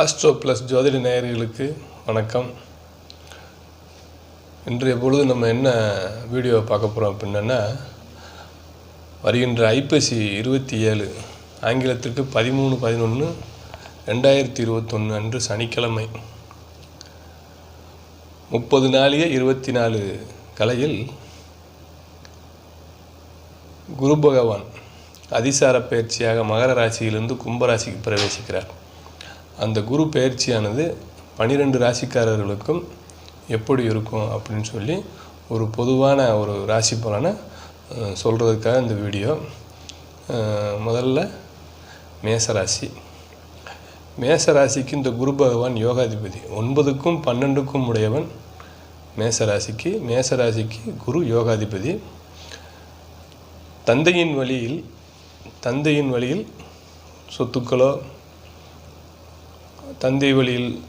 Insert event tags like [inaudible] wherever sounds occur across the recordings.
Astro plus ஜோதிட நேயர்களுக்கு வணக்கம். இன்றைய பொழுது நம்ம என்ன வீடியோவை பார்க்க போகிறோம் அப்படின்னா வருகின்ற ஐப்பசி இருபத்தி ஏழு ஆங்கிலத்திற்கு பதிமூணு பதினொன்று ரெண்டாயிரத்தி இருபத்தொன்று அன்று சனிக்கிழமை. முப்பது நாளிய இருபத்தி நாலு கலையில் குரு பகவான் அதிசார பயிற்சியாக மகர ராசியிலிருந்து கும்பராசிக்கு பிரவேசிக்கிறார். அந்த குரு பயிற்சியானது பனிரெண்டு ராசிக்காரர்களுக்கும் எப்படி இருக்கும் அப்படின்னு சொல்லி ஒரு பொதுவான ஒரு ராசி பலனை சொல்கிறதுக்காக இந்த வீடியோ. முதல்ல மேசராசி மேசராசிக்கு இந்த குரு பகவான் யோகாதிபதி. ஒன்பதுக்கும் பன்னெண்டுக்கும் உடையவன் மேசராசிக்கு மேசராசிக்கு குரு யோகாதிபதி. தந்தையின் வழியில் தந்தையின் வழியில் சொத்துக்களோ தந்தை வழியில்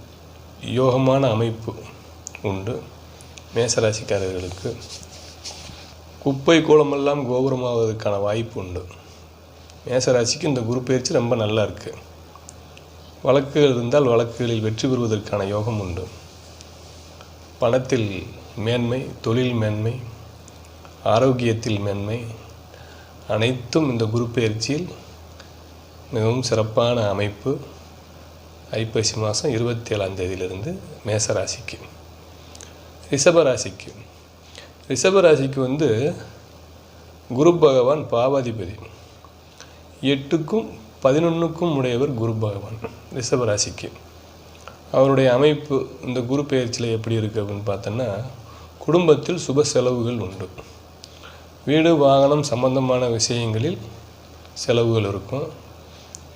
யோகமான அமைப்பு உண்டு. மேசராசிக்காரர்களுக்கு குப்பை கோலமெல்லாம் கோபுரமாவதற்கான வாய்ப்பு உண்டு. மேசராசிக்கு இந்த குரு பயிற்சி ரொம்ப நல்லா இருக்குது வழக்குகள் இருந்தால் வழக்குகளில் வெற்றி பெறுவதற்கான யோகம் உண்டு. பணத்தில் மேன்மை தொழில் மேன்மை ஆரோக்கியத்தில் மேன்மை அனைத்தும் இந்த குரு பயிற்சியில் மிகவும் சிறப்பான அமைப்பு. ஐப்பசி மாதம் இருபத்தி ஏழாம் தேதியிலிருந்து மேசராசிக்கு. ரிஷபராசிக்கு. ரிஷபராசிக்கு வந்து குரு பகவான் பாவாதிபதி. எட்டுக்கும் பதினொன்றுக்கும் உடையவர் குரு பகவான் ரிஷபராசிக்கு. அவருடைய அமைப்பு இந்த குரு பெயர்ச்சியில் எப்படி இருக்குது அப்படின்னு பார்த்தோன்னா குடும்பத்தில் சுப செலவுகள் உண்டு. வீடு வாகனம் சம்பந்தமான விஷயங்களில் செலவுகள் இருக்கும்.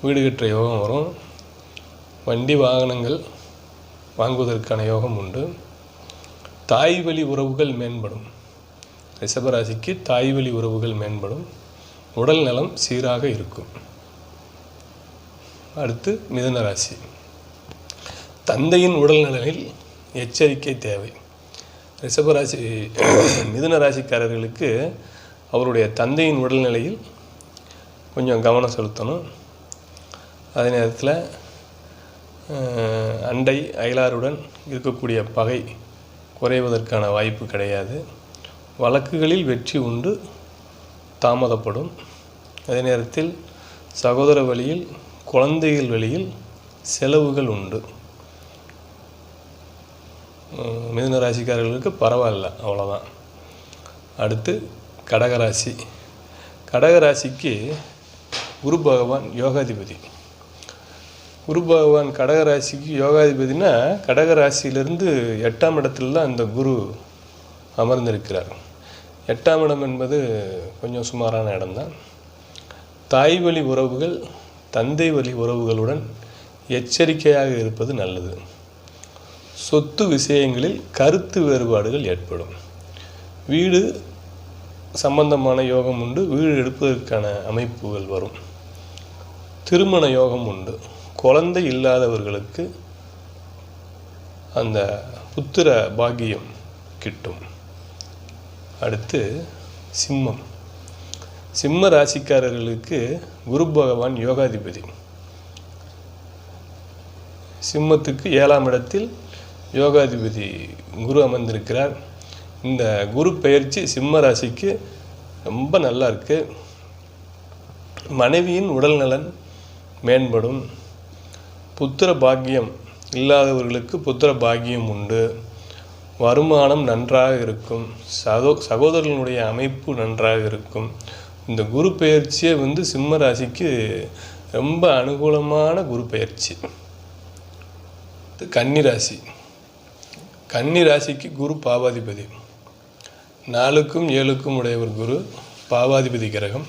வீடு கட்டுற யோகம் வரும். வண்டி வாகனங்கள் வாங்குவதற்கான யோகம் உண்டு. தாய் வழி உறவுகள் மேம்படும். ரிஷபராசிக்கு தாய் வழி உறவுகள் மேம்படும். உடல் நலம் சீராக இருக்கும். அடுத்து மிதுன ராசி. தந்தையின் உடல் நலனில் எச்சரிக்கை தேவை. ரிஷபராசி மிதுன ராசிக்காரர்களுக்கு அவருடைய தந்தையின் உடல்நிலையில் கொஞ்சம் கவனம் செலுத்தணும். அதே நேரத்தில் அண்டை அயலாருடன் இருக்கக்கூடிய பகை குறைவதற்கான வாய்ப்பு கிடையாது. வழக்குகளில் வெற்றி உண்டு தாமதப்படும். அதே நேரத்தில் சகோதர வழியில் குழந்தைகள் வழியில் செலவுகள் உண்டு. மிதுன ராசிக்காரர்களுக்கு பரவாயில்ல அவ்வளோதான் அடுத்து கடகராசி. கடகராசிக்கு குரு பகவான் யோகாதிபதி. குரு பகவான் கடகராசிக்கு யோகாதிபதினா கடகராசியிலிருந்து எட்டாம் இடத்துல தான் அந்த குரு அமர்ந்திருக்கிறார். எட்டாம் இடம் என்பது கொஞ்சம் சுமாரான இடம்தான். தாய் வழி உறவுகள் தந்தை வழி உறவுகளுடன் எச்சரிக்கையாக இருப்பது நல்லது. சொத்து விஷயங்களில் கருத்து வேறுபாடுகள் ஏற்படும். வீடு சம்பந்தமான யோகம் உண்டு வீடு எடுப்பதற்கான அமைப்புகள் வரும். திருமண யோகம் உண்டு. குழந்தை இல்லாதவர்களுக்கு அந்த புத்திர பாக்கியம் கிட்டும். அடுத்து சிம்மம். சிம்ம ராசிக்காரர்களுக்கு குரு பகவான் யோகாதிபதி. சிம்மத்துக்கு ஏழாம் இடத்தில் யோகாதிபதி குரு அமர்ந்திருக்கிறார். இந்த குரு பயிற்சி சிம்ம ராசிக்கு ரொம்ப நல்லா இருக்குது மனைவியின் உடல்நலன் மேம்படும். புத்திர பாக்கியம் இல்லாதவர்களுக்கு புத்திர பாக்கியம் உண்டு. வருமானம் நன்றாக இருக்கும். சகோ சகோதரர்களுடைய அமைப்பு நன்றாக இருக்கும். இந்த குரு பெயர்ச்சியே வந்து சிம்ம ராசிக்கு ரொம்ப அனுகூலமான குரு பெயர்ச்சி. கன்னி ராசி. கன்னி ராசிக்கு குரு பாவாதிபதி. நாலுக்கும் ஏழுக்கும் உடையவர் குரு பாவாதிபதி கிரகம்.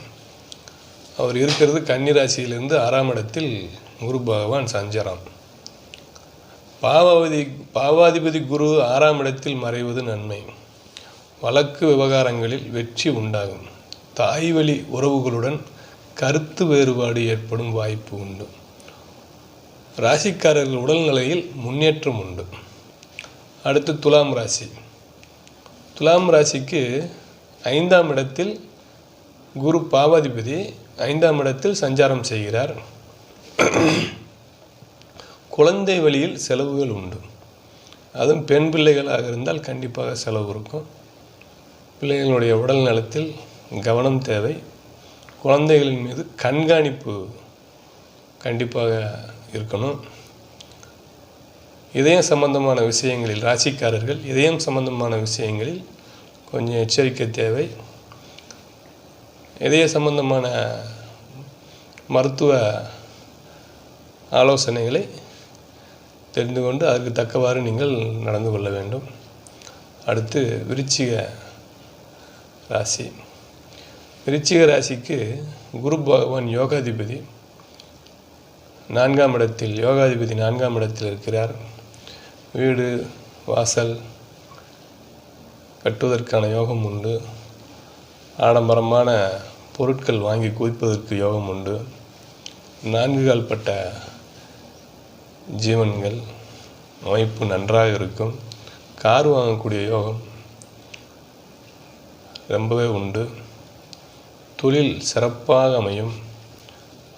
அவர் இருக்கிறது கன்னி ராசியிலிருந்து ஆறாம் இடத்தில் குரு பகவான் சஞ்சரம். பாவாதி பாவாதிபதி குரு ஆறாம் இடத்தில் மறைவது நன்மை. வழக்கு விவகாரங்களில் வெற்றி உண்டாகும். தாய் வழி உறவுகளுடன் கருத்து வேறுபாடு ஏற்படும் வாய்ப்பு உண்டு. ராசிக்காரர்கள் உடல்நிலையில் முன்னேற்றம் உண்டு. அடுத்து துலாம் ராசி. துலாம் ராசிக்கு ஐந்தாம் இடத்தில் குரு பாவாதிபதி ஐந்தாம் இடத்தில் சஞ்சாரம் செய்கிறார். [clears throat] குழந்தை வழியில் செலவுகள் உண்டு. அதுவும் பெண் பிள்ளைகளாக இருந்தால் கண்டிப்பாக செலவு இருக்கும். பிள்ளைகளுடைய உடல் நலத்தில் கவனம் தேவை. குழந்தைகளின் மீது கண்காணிப்பு கண்டிப்பாக இருக்கணும். இதயம் சம்பந்தமான விஷயங்களில் ராசிக்காரர்கள் இதயம் சம்பந்தமான விஷயங்களில் கொஞ்சம் எச்சரிக்கை தேவை. இதய சம்பந்தமான மருத்துவ ஆலோசனைகளை தெரிந்து கொண்டு அதற்கு தக்கவாறு நீங்கள் நடந்து கொள்ள வேண்டும். அடுத்து விருச்சிக ராசி. விருச்சிக ராசிக்கு குரு பகவான் யோகாதிபதி. நான்காம் இடத்தில் யோகாதிபதி நான்காம் இடத்தில் இருக்கிறார். வீடு வாசல் கட்டுவதற்கான யோகம் உண்டு. ஆடம்பரமான பொருட்கள் வாங்கி குவிப்பதற்கு யோகம் உண்டு. நான்கு கால்பட்ட ஜீவன்கள் அமைப்பு நன்றாக இருக்கும். கார் வாங்கக்கூடிய யோகம் ரொம்பவே உண்டு. தொழில் சிறப்பாக அமையும்.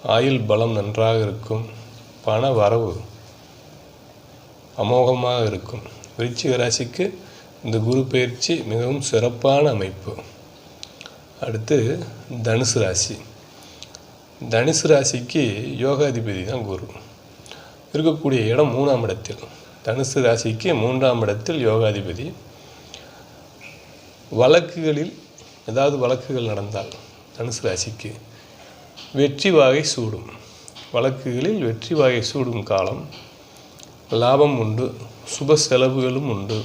ஆயுள் பலம் நன்றாக இருக்கும். பண வரவு அமோகமாக இருக்கும். விருச்சிக ராசிக்கு இந்த குரு பயிற்சி மிகவும் சிறப்பான அமைப்பு. அடுத்து தனுசு ராசி. தனுசு ராசிக்கு யோகாதிபதி தான் குரு. இருக்கக்கூடிய இடம் மூணாம் இடத்தில். தனுசு ராசிக்கு மூன்றாம் இடத்தில் யோகாதிபதி. வழக்குகளில் ஏதாவது வழக்குகள் நடந்தால் தனுசு ராசிக்கு வெற்றி வாகை சூடும். வழக்குகளில் வெற்றி வாகை சூடும் காலம் லாபம் உண்டு சுப செலவுகளும் உண்டு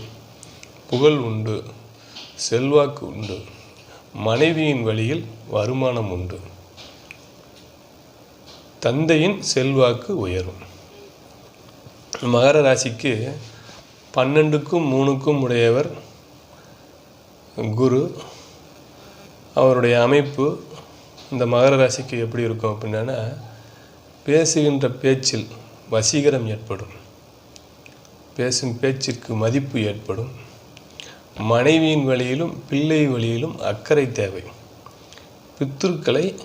புகழ் உண்டு செல்வாக்கு உண்டு மனைவியின் வழியில் வருமானம் உண்டு. தந்தையின் செல்வாக்கு உயரும். மகர ராசிக்கு பன்னெண்டுக்கும் மூணுக்கும் உடையவர் குரு. அவருடைய அமைப்பு இந்த மகர ராசிக்கு எப்படி இருக்கும் அப்படின்னா பேசுகின்ற பேச்சில் வசீகரம் ஏற்படும். பேசும் பேச்சிற்கு மதிப்பு ஏற்படும். மனைவியின் வழியிலும் பிள்ளை வழியிலும் அக்கறை தேவை. பித்திருக்களை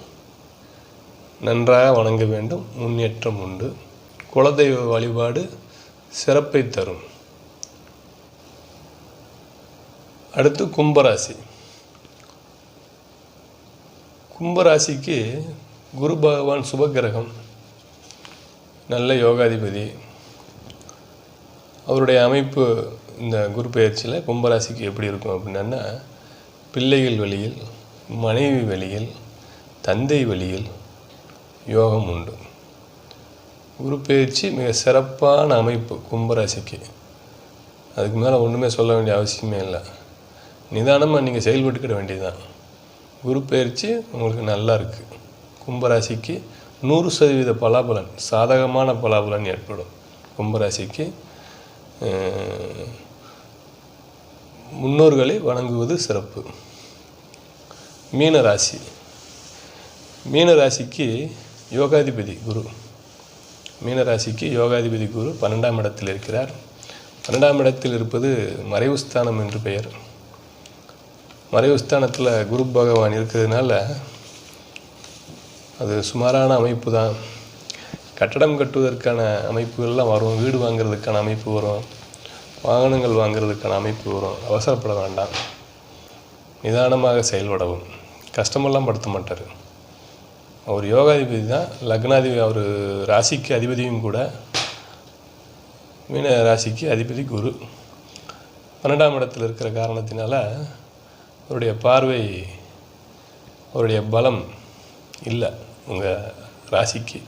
நன்றாக வணங்க வேண்டும் முன்னேற்றம் உண்டு. குலதெய்வ வழிபாடு சிறப்பை தரும். அடுத்து கும்பராசி. கும்பராசிக்கு குரு பகவான் சுபகிரகம் நல்ல யோகாதிபதி. அவருடைய அமைப்பு இந்த குரு பயிற்சியில் கும்பராசிக்கு எப்படி இருக்கும் அப்படின்னா பிள்ளைகள் வழியில் மனைவி வழியில் தந்தை வழியில் யோகம் உண்டு. குரு மிக சிறப்பான அமைப்பு கும்பராசிக்கு. அதுக்கு மேலே ஒன்றுமே சொல்ல வேண்டிய அவசியமே இல்லை. நிதானமாக நீங்கள் செயல்பட்டுக்கிட வேண்டியதுதான். குரு உங்களுக்கு நல்லா இருக்குது கும்பராசிக்கு நூறு சதவீத பலாபலன் சாதகமான பலாபலன் ஏற்படும். கும்பராசிக்கு முன்னோர்களை வணங்குவது சிறப்பு. மீனராசி. மீனராசிக்கு யோகாதிபதி குரு. மீனராசிக்கு யோகாதிபதி குரு பன்னெண்டாம் இடத்தில் இருக்கிறார். பன்னெண்டாம் இடத்தில் இருப்பது மறைவுஸ்தானம் என்று பெயர். மறைவுஸ்தானத்தில் குரு பகவான் இருக்கிறதுனால அது சுமாரான அமைப்பு தான் கட்டடம் கட்டுவதற்கான அமைப்புகள்லாம் வரும். வீடு வாங்குறதுக்கான அமைப்பு வரும். வாகனங்கள் வாங்குறதுக்கான அமைப்பு வரும். அவசரப்பட வேண்டாம். நிதானமாக செயல்படவும். கஷ்டமெல்லாம் படுத்த மாட்டார். அவர் யோகாதிபதி தான். லக்னாதிபதி அவர் ராசிக்கு அதிபதியும் கூட. மீன ராசிக்கு அதிபதி குரு. பன்னெண்டாம் இடத்தில் இருக்கிற காரணத்தினால அவருடைய பார்வை அவருடைய பலம் இல்லை உங்கள் ராசிக்கு.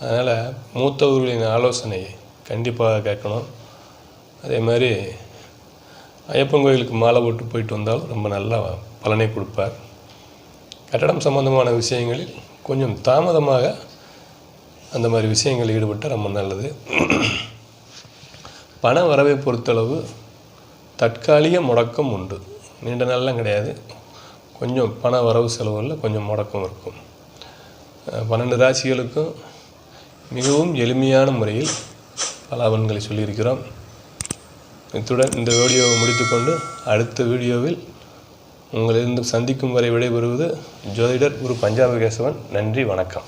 அதனால் மூத்தவர்களின் ஆலோசனை கண்டிப்பாக கேட்கணும். அதே மாதிரி ஐயப்பன் கோயிலுக்கு மாலை போட்டு போயிட்டு வந்தாலும் ரொம்ப நல்லா பலனை கொடுப்பார். கட்டடம் சம்பந்தமான விஷயங்களில் கொஞ்சம் தாமதமாக அந்த மாதிரி விஷயங்களில் ஈடுபட்டால் ரொம்ப நல்லது. பண வரவை பொறுத்தளவு தற்காலிக முடக்கம் உண்டு. நீண்ட நாள்லாம் கிடையாது. கொஞ்சம் பண வரவு செலவுகளில் கொஞ்சம் முடக்கம் இருக்கும். பன்னெண்டு ராசிகளுக்கும் மிகவும் எளிமையான முறையில் பலாபன்களை சொல்லியிருக்கிறோம். இத்துடன் இந்த வீடியோவை முடித்துக்கொண்டு அடுத்த வீடியோவில் உங்களிருந்து சந்திக்கும் வரை விடைபெறுவது ஜோதிடர் குரு பஞ்சாப கேசவன் நன்றி வணக்கம்.